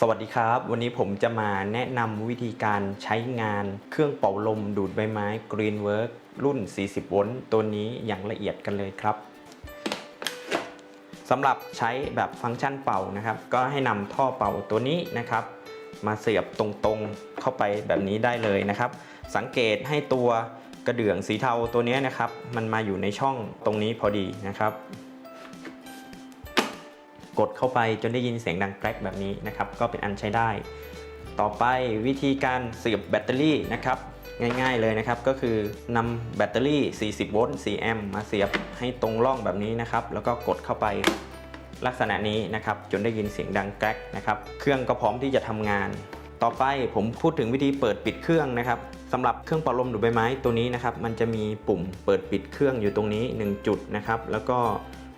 สวัสดีครับ วันนี้ผมจะมาแนะนำวิธีการใช้งานเครื่องเป่าลมดูดใบไม้ Greenwork รุ่น 40 โวลต์ตัวนี้อย่างละเอียดกันเลยครับสำหรับใช้แบบฟังก์ชันเป่านะครับ ก็ให้นำท่อเป่าตัวนี้นะครับ มาเสียบตรงๆเข้าไปแบบนี้ได้เลยนะครับ สังเกตให้ตัวกระเดื่องสีเทาตัวนี้นะครับ มันมาอยู่ในช่องตรงนี้พอดีนะครับ กดเข้าไปจนได้ยินเสียงดังแกรกแบบนี้นะครับก็เป็นอันใช้ได้ ต่อไปวิธีการเสียบแบตเตอรี่นะครับง่ายๆเลยนะครับก็คือนำแบตเตอรี่ 40 โวลต์ 4 แอมป์มาเสียบให้ตรงร่องแบบนี้นะครับ แล้วก็กดเข้าไปลักษณะนี้นะครับ จนได้ยินเสียงดังแกรกนะครับ เครื่องก็พร้อมที่จะทำงาน ต่อไปผมพูดถึงวิธีเปิดปิดเครื่องนะครับสำหรับเครื่องเป่าลมดูดใบไม้ตัวนี้นะครับ มันจะมีปุ่มเปิดปิดเครื่องอยู่ตรงนี้ 1 จุดนะครับ แล้วก็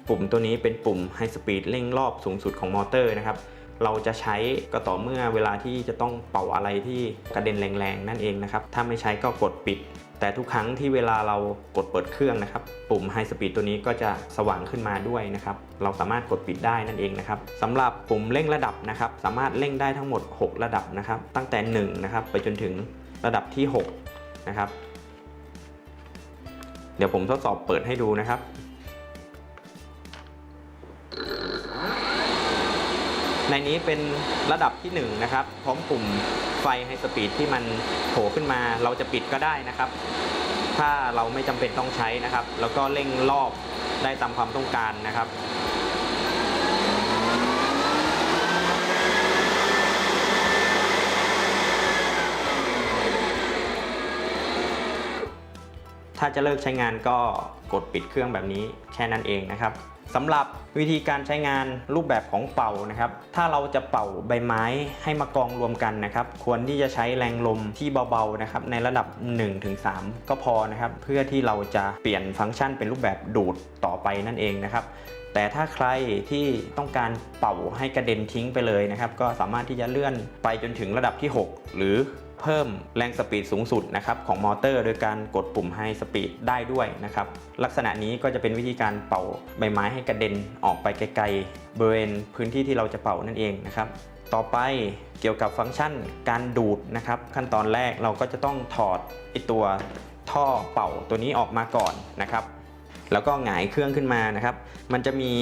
ปุ่มตัวนี้เป็นปุ่ม High Speed เร่งรอบสูงสุดของมอเตอร์นะครับ เราจะใช้ก็ต่อเมื่อเวลาที่จะต้องเป่าอะไรที่กระเด็นแรงๆ นั่นเองนะครับ ถ้าไม่ใช้ก็กดปิด แต่ทุกครั้งที่เวลาเรากดเปิดเครื่องนะครับ ปุ่ม High Speed ตัวนี้ก็จะสว่างขึ้นมาด้วยนะครับ เราสามารถกดปิดได้นั่นเองนะครับสำหรับปุ่มเร่งระดับนะครับ สามารถเร่งได้ทั้งหมด 6 ระดับนะครับ ตั้งแต่1นะครับไปจนถึงระดับที่6นะครับ เดี๋ยวผมทดสอบเปิดให้ดูนะครับ ในนี้เป็นระดับที่1นะครับพร้อมปุ่มไฟไฮสปีดที่มันโผล่ขึ้นมาเราจะปิดก็ได้นะครับ ถ้าเราไม่จำเป็นต้องใช้นะครับ แล้วก็เร่งรอบได้ตามความต้องการนะครับถ้าจะเลิกใช้งานก็กดปิดเครื่องแบบนี้แค่นั้นเองนะครับ สำหรับวิธีการใช้งานรูปแบบของเป่านะครับ ถ้าเราจะเป่าใบไม้ให้มากองรวมกันนะครับ ควรที่จะใช้แรงลมที่เบาๆนะครับในระดับ 1-3 ก็พอนะครับ เพื่อที่เราจะเปลี่ยนฟังก์ชันเป็นรูปแบบดูดต่อไปนั่นเองนะครับ แต่ถ้าใครที่ต้องการเป่าให้กระเด็นทิ้งไปเลยนะครับ ก็สามารถที่จะเลื่อนไปจนถึงระดับที่ 6 หรือ เพิ่มแรงสปีดสูงสุดนะครับของมอเตอร์ โดยการกดปุ่มไฮสปีดได้ด้วยนะครับลักษณะนี้ก็จะเป็นวิธีการเป่าใบไม้ให้กระเด็นออกไปไกลๆบริเวณพื้นที่ที่เราจะเป่านั่นเองนะครับต่อไปเกี่ยวกับฟังก์ชันการดูดนะครับขั้นตอนแรกเราก็จะต้องถอดไอตัวท่อเป่าตัวนี้ออกมาก่อนนะครับ แล้วก็หงายเครื่องขึ้นมานะครับ มันจะมี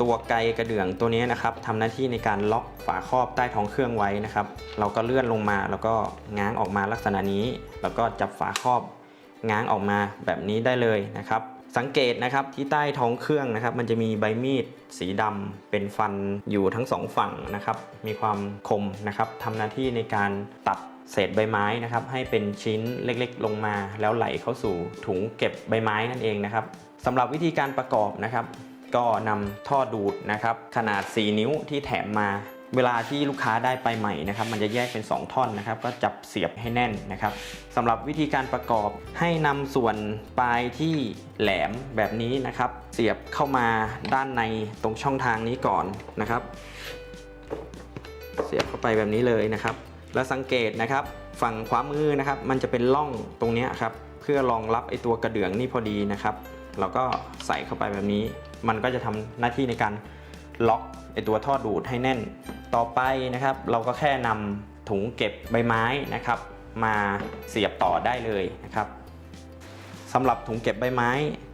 ตัวไกกระเดื่องตัวนี้นะครับทำหน้าที่ในการล็อกฝาครอบใต้ท้องเครื่องไว้นะครับ เราก็เลื่อนลงมาแล้วก็ง้างออกมาลักษณะนี้ แล้วก็จับฝาครอบง้างออกมาแบบนี้ได้เลยนะครับ สังเกตนะครับที่ใต้ท้องเครื่องนะครับ มันจะมีใบมีดสีดำเป็นฟันอยู่ทั้งสองฝั่งนะครับ มีความคมนะครับทำหน้าที่ในการตัด เศษใบไม้นะครับให้เป็นชิ้นเล็กๆ ลงมา แล้วไหลเข้าสู่ถุงเก็บใบไม้นั่นเองนะครับสำหรับวิธีการประกอบนะครับ ก็นำท่อดูดนะครับขนาด 4 นิ้วที่แถมมาเวลาที่ลูกค้าได้ไปใหม่นะครับ มันจะแยกเป็น 2 ท่อนนะครับ ก็จับเสียบให้แน่นนะครับสำหรับวิธีการประกอบให้นำส่วนปลายที่แหลมแบบนี้นะครับ เสียบเข้ามาด้านในตรงช่องทางนี้ก่อนนะครับ เสียบเข้าไปแบบนี้เลยนะครับ แล้วสังเกตนะครับ ฝั่งขวามือนะครับ มันจะเป็นร่องตรงนี้ครับ เพื่อรองรับไอตัวกระเดื่องนี่พอดีนะครับ เราก็ใส่เข้าไปแบบนี้ มันก็จะทำหน้าที่ในการล็อกไอตัวท่อดูดให้แน่น ต่อไปนะครับ เราก็แค่นำถุงเก็บใบไม้นะครับ มาเสียบต่อได้เลยนะครับสำหรับถุงเก็บใบไม้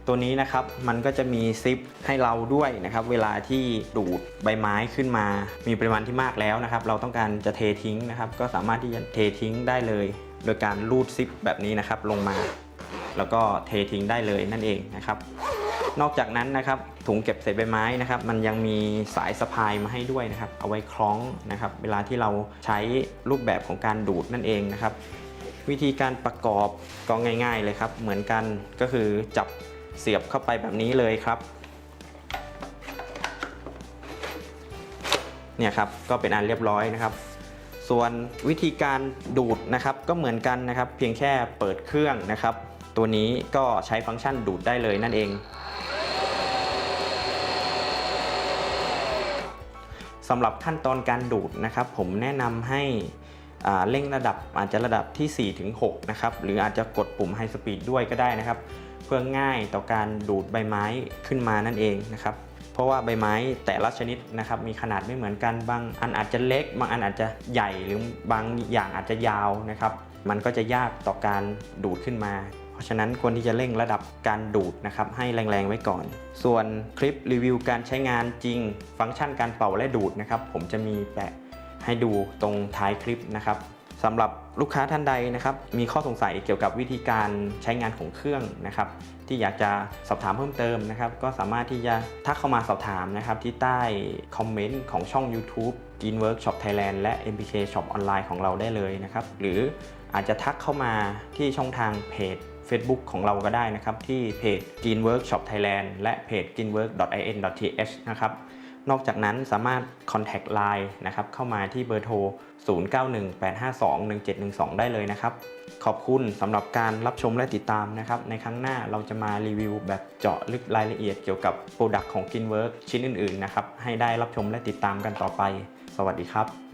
ตัวนี้นะครับมันก็จะมีซิปให้เราด้วยนะครับเวลาที่ดูดใบไม้ขึ้นมา มีปริมาณที่มากแล้วนะครับ เราต้องการจะเททิ้งนะครับ ก็สามารถที่จะเททิ้งได้เลย โดยการรูดซิปแบบนี้นะครับลงมา แล้วก็เททิ้งได้เลยนั่นเองนะครับ นอกจากนั้นนะครับถุงเก็บเศษใบไม้นะครับ มันยังมีสายสะพายมาให้ด้วยนะครับ เอาไว้คล้องนะครับ เวลาที่เราใช้รูปแบบของการดูดนั่นเองนะครับวิธีการประกอบก็ง่าย ๆเลยครับ เหมือนกันก็คือจับ เสียบเข้าไปแบบนี้เลยครับ เนี่ยครับก็เป็นอันเรียบร้อยนะครับ ส่วนวิธีการดูดนะครับก็เหมือนกันนะครับ เพียงแค่เปิดเครื่องนะครับ ตัวนี้ก็ใช้ฟังก์ชันดูดได้เลยนั่นเองสำหรับขั้นตอนการดูดนะครับ ผมแนะนำให้เร่งระดับอาจจะระดับที่4ถึง6นะครับ หรืออาจจะกดปุ่ม High Speed ด้วยก็ได้นะครับ เพื่อง่ายต่อการดูดใบไม้ขึ้นมานั่นเองนะครับเพราะว่าใบไม้แต่ละชนิดนะครับมีขนาดไม่เหมือนกันบางอันอาจจะเล็ก บางอันอาจจะใหญ่หรือบางอย่างอาจจะยาวนะครับ มันก็จะยากต่อการดูดขึ้นมา เพราะฉะนั้นควรที่จะเร่งระดับการดูดนะครับให้แรงๆไว้ก่อน ส่วนคลิปรีวิวการใช้งานจริง ฟังก์ชันการเป่าและดูดนะครับ ผมจะมีแปะให้ดูตรงท้ายคลิปนะครับ สำหรับลูกค้าท่านใดนะครับมีข้อสงสัยเกี่ยวกับวิธีการใช้งานของเครื่องนะครับ ที่อยากจะสอบถามเพิ่มเติมนะครับ ก็สามารถที่จะทักเข้ามาสอบถามนะครับที่ใต้คอมเมนต์ของช่อง YouTube Green Workshop Thailand และ MPK Shop ออนไลน์ของเราได้เลยนะครับ หรืออาจจะทักเข้ามาที่ช่องทางเพจ Facebook ของเราก็ได้นะครับ ที่เพจ Green Workshop Thailand และเพจ greenwork.in.th นะครับ นอกจากนั้นสามารถ contact line นะครับเข้ามาที่เบอร์โทร 0918521712 ได้เลยนะครับ ขอบคุณสำหรับการรับชมและติดตามนะครับ ในครั้งหน้าเราจะมารีวิวแบบเจาะลึกรายละเอียดเกี่ยวกับโปรดักต์ของ GINWORK ชิ้นอื่นๆนะครับ ให้ได้รับชมและติดตามกันต่อไป สวัสดีครับ